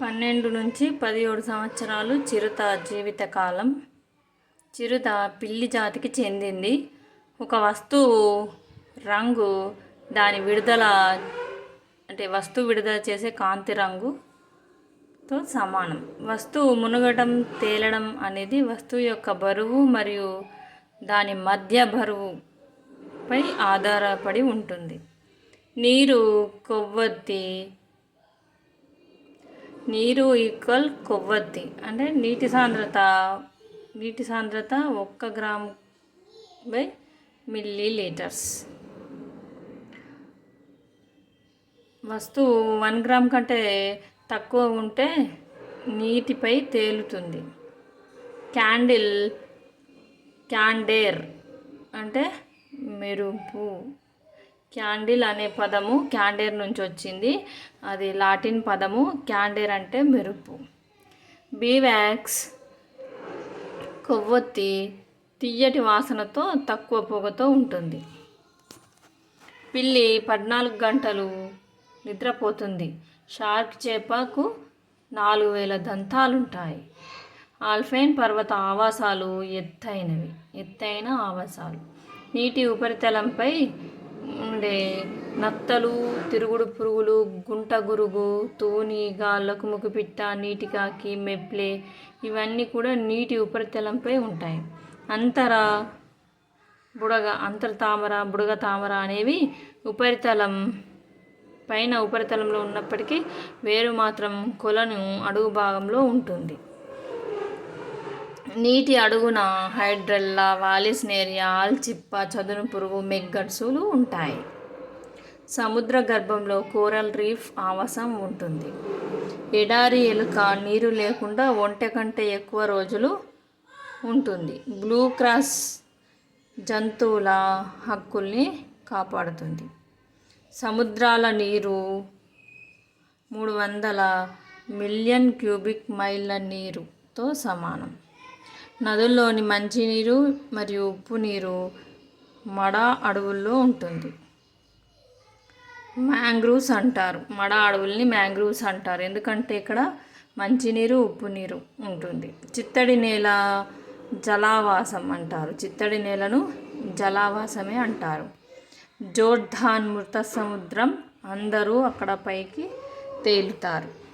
పన్నెండు నుంచి పదిహేడు సంవత్సరాలు చిరుత జీవితకాలం చిరుత పిల్లి జాతికి చెందింది. ఒక వస్తువు రంగు దాని విడుదల అంటే వస్తువు విడుదల చేసే కాంతి రంగుతో సమానం. వస్తువు మునగడం తేలడం అనేది వస్తువు యొక్క బరువు మరియు దాని మధ్య బరువుపై ఆధారపడి ఉంటుంది. నీరు కొవ్వొత్తి నీరు ఈక్వల్ కొవ్వొత్తి. అంటే నీటి సాంద్రత నీటి సాంద్రత ఒక్క గ్రామ్ బై మిల్లీ లీటర్స్ వస్తువు వన్ గ్రామ్ కంటే తక్కువ ఉంటే నీటిపై తేలుతుంది. క్యాండిల్ క్యాండేర్ అంటే మెరుపు. క్యాండిల్ అనే పదము క్యాండేర్ నుంచి వచ్చింది. అది లాటిన్ పదము క్యాండేర్ అంటే మెరుపు. బీవాక్స్ కొవ్వొత్తి తియ్యటి వాసనతో తక్కువ పొగతో ఉంటుంది. పిల్లి పద్నాలుగు గంటలు నిద్రపోతుంది. షార్క్ చేపకు నాలుగు వేల దంతాలుంటాయి. ఆల్ఫైన్ పర్వత ఆవాసాలు ఎత్తైనవి. ఎత్తైన ఆవాసాలు. నీటి ఉపరితలంపై ఉండే నత్తలు తిరుగుడు పురుగులు గుంట గురుగు తూని గాళ్ళకు ముక్కుపిట్ట నీటికాకి మెప్లే ఇవన్నీ కూడా నీటి ఉపరితలంపై ఉంటాయి. అంతర బుడగ అంతర తామర బుడగ తామర అనేవి ఉపరితలం పైన ఉపరితలంలో ఉన్నప్పటికీ వేరు మాత్రం కొలను అడుగు భాగంలో ఉంటుంది. నీటి అడుగున హైడ్రల్లా వాలిస్నేరియా ఆల్చిప్ప చదును పురుగు మెగ్గడ్సులు ఉంటాయి. సముద్ర గర్భంలో కోరల్ రీఫ్ ఆవాసం ఉంటుంది. ఎడారి ఎలుక నీరు లేకుండా ఒంట కంటే ఎక్కువ రోజులు ఉంటుంది. బ్లూ క్రాస్ జంతువుల హక్కుల్ని కాపాడుతుంది. సముద్రాల నీరు మూడు వందల మిలియన్ క్యూబిక్ మైళ్ళ నీరుతో సమానం. నదుల్లోని మంచినీరు మరియు ఉప్పు నీరు మడ అడవుల్లో ఉంటుంది. మ్యాంగ్రూవ్స్ అంటారు. మడ అడవుల్ని మ్యాంగ్రూవ్స్ అంటారు. ఎందుకంటే ఇక్కడ మంచినీరు ఉప్పు నీరు ఉంటుంది. చిత్తడి నేల జలావాసం అంటారు. చిత్తడి నేలను జలావాసమే అంటారు. జోర్ధాన్ మృత సముద్రం అందరూ అక్కడ పైకి తేలుతారు.